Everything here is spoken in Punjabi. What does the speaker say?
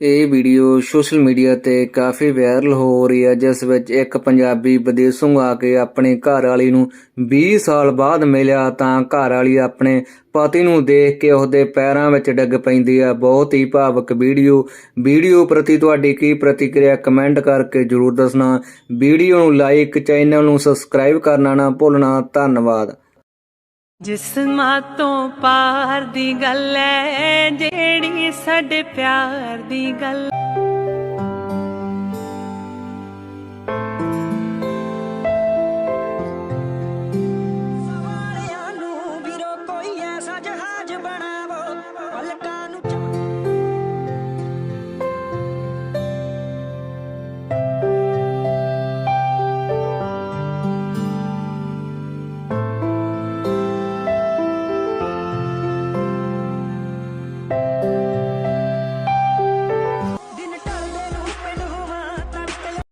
ਇਹ ਵੀਡੀਓ ਸੋਸ਼ਲ ਮੀਡੀਆ ਤੇ ਕਾਫੀ ਵਾਇਰਲ ਹੋ ਰਹੀ ਹੈ, ਜਿਸ ਵਿੱਚ ਇੱਕ ਪੰਜਾਬੀ ਵਿਦੇਸ਼ੋਂ ਆ ਕੇ ਆਪਣੀ ਘਰਵਾਲੀ ਨੂੰ 20 ਸਾਲ ਬਾਅਦ ਮਿਲਿਆ ਤਾਂ ਘਰ ਵਾਲੀ ਆਪਣੇ ਪਤੀ ਨੂੰ ਦੇਖ ਕੇ ਉਹਦੇ ਪੈਰਾਂ ਵਿੱਚ ਡਿੱਗ ਪੈਂਦੀ ਹੈ। ਬਹੁਤ ਹੀ ਭਾਵਕ ਵੀਡੀਓ। ਵੀਡੀਓ ਪ੍ਰਤੀ ਤੁਹਾਡੀ ਕੀ ਪ੍ਰਤੀਕਿਰਿਆ ਕਮੈਂਟ ਕਰਕੇ ਜਰੂਰ ਦੱਸਣਾ। ਵੀਡੀਓ ਨੂੰ ਲਾਈਕ, ਚੈਨਲ ਨੂੰ ਸਬਸਕ੍ਰਾਈਬ ਕਰਨਾ ਨਾ ਭੁੱਲਣਾ। ਧੰਨਵਾਦ। ਜਿਸਮਾਂ ਤੋਂ ਪਾਰ ਦੀ ਗੱਲ ਐ ਸਾਡੇ ਪਿਆਰ ਦੀ ਗੱਲ।